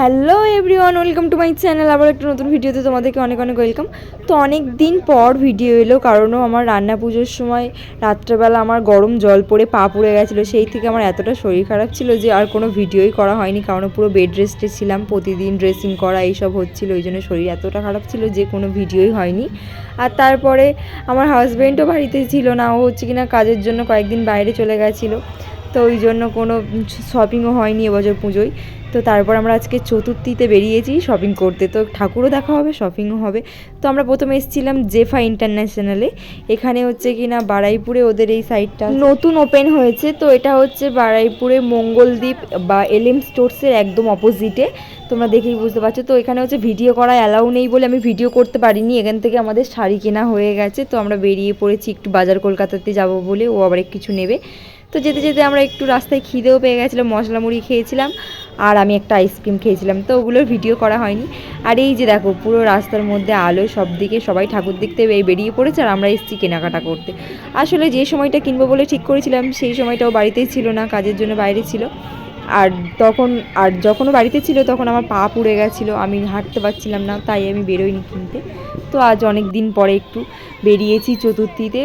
Hello everyone, welcome to my channel. আবার একটা নতুন ভিডিওতে তোমাদেরকে অনেক অনেক ওয়েলকাম। তো অনেক দিন পর ভিডিও এলো কারণও আমার রান্না পুজোর সময় রাত্রেবেলা আমার গরম জল পড়ে পা পুড়ে গেছিল। সেই থেকে আমার এতটা শরীর খারাপ ছিল যে আর কোনো ভিডিওই করা হয়নি, কারণ পুরো বেড রেস্টে ছিলাম, প্রতিদিন ড্রেসিং করা, এইসব হচ্ছিল। ওই জন্য শরীর এতটা খারাপ ছিল যে কোনো ভিডিওই হয়নি। আর তারপরে আমার হাজব্যান্ডও বাড়িতে ছিল না, ও হচ্ছে কিনা কাজের জন্য কয়েকদিন বাইরে চলে গেছিল। তো ওই জন্য কোনো শপিংও হয়নি এবছর পুজোয়। তো তারপর আমরা আজকে চতুর্থীতে বেরিয়েছি শপিং করতে। তো ঠাকুরও দেখা হবে শপিংও হবে। তো আমরা প্রথমে এসেছিলাম জেফা ইন্টারন্যাশনালে এখানে হচ্ছে কি না বারাইপুরে ওদের এই সাইডটা নতুন ওপেন হয়েছে। তো এটা হচ্ছে বারাইপুরে মঙ্গলদ্বীপ বা এলএম স্টোর্সের একদম অপোজিটে তোমরা দেখেই বুঝতে পারছ। তো এখানে হচ্ছে ভিডিও করা অ্যালাউ নেই বলে আমি ভিডিও করতে পারিনি। এখান থেকে আমাদের শাড়ি কেনা হয়ে গেছে। তো আমরা বেরিয়ে পড়েছি একটু বাজার কলকাতাতে যাব বলে। ও আবার কিছু নেবে। তো যেতে যেতে আমরা একটু রাস্তায় খিদেও পেয়ে গেছিলাম মশলা মুড়ি খেয়েছিলাম আর আমি একটা আইসক্রিম খেয়েছিলাম। তো ওগুলোর ভিডিও করা হয়নি। আর এই যে দেখো, পুরো রাস্তার মধ্যে আলো সব দিকে সবাই ঠাকুর দেখতে বেরিয়ে পড়েছে আর আমরা এসেছি কেনাকাটা করতে। আসলে যে সময়টা কিনবো বলে ঠিক করেছিলাম, সেই সময়টাও বাড়িতেই ছিল না, কাজের জন্য বাইরে ছিল। আর তখন, আর যখনও বাড়িতে ছিল তখন আমার পা পুড়ে গেছিল, আমি হাঁটতে পারছিলাম না, তাই আমি বেরোইনি কিনতে। তো আজ অনেক দিন পরে একটু বেরিয়েছি চতুর্থীতে।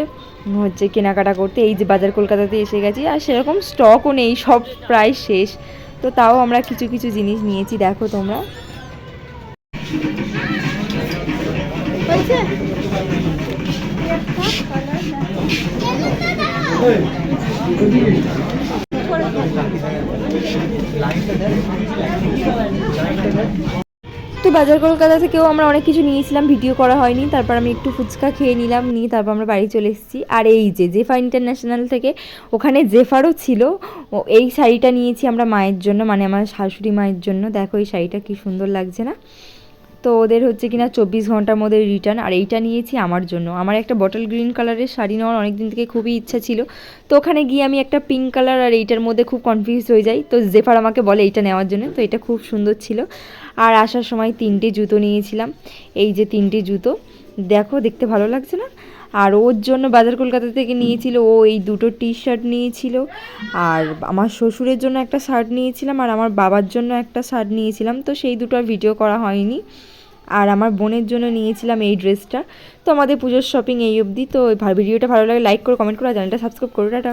হচ্ছে কেনাকাটা করতে, এই যে বাজার কলকাতাতে এসে গেছি, আর সেরকম স্টকও নেই, সব প্রায় শেষ। তো তাও আমরা কিছু কিছু জিনিস নিয়েছি, দেখো তোমরা। তো বাজার কলকাতা থেকেও আমরা অনেক কিছু নিয়েছিলাম, ভিডিও করা হয়নি। তারপর আমি একটু ফুচকা খেয়ে নিলাম, নিয়ে তারপর আমরা বাড়ি চলে এসেছি। আর এই যে জেফা ইন্টারন্যাশনাল থেকে, ওখানে জেফারও ছিল। ও এই শাড়িটা নিয়েছি আমরা মায়ের জন্য মানে আমার শাশুড়ি মায়ের জন্য। দেখো এই শাড়িটা কি সুন্দর লাগছে না? তো ওদের হচ্ছে কিনা চব্বিশ ঘণ্টার মধ্যে রিটার্ন আর এইটা নিয়েছি আমার জন্য। আমার একটা বটল গ্রিন কালারের শাড়ি নেওয়ার অনেক দিন থেকে খুবই ইচ্ছা ছিল। তো ওখানে গিয়ে আমি একটা পিঙ্ক কালার আর এইটার মধ্যে খুব কনফিউজ হয়ে যাই। তো জেফার আমাকে বলে এইটা নেওয়ার জন্য। তো এটা খুব সুন্দর ছিল। আর আসার সময় তিনটে জুতো নিয়েছিলাম। এই যে তিনটে জুতো, দেখো দেখতে ভালো লাগছে না? আর ওর জন্য বাজার কলকাতা থেকে নিয়েছিল ও এই দুটো টি শার্ট নিয়েছিল। আর আমার শ্বশুরের জন্য একটা শার্ট নিয়েছিলাম আর আমার বাবার জন্য একটা শার্ট নিয়েছিলাম। তো সেই দুটো আর ভিডিও করা হয়নি। আর আমার বোনের জন্য নিয়েছিলাম এই ড্রেসটা। তো আমাদের পুজোর শপিং এই অবধি। তো ভিডিওটা ভালো লাগে লাইক করে কমেন্ট করে, আর চ্যানেলটা সাবস্ক্রাইব করো, টাটা।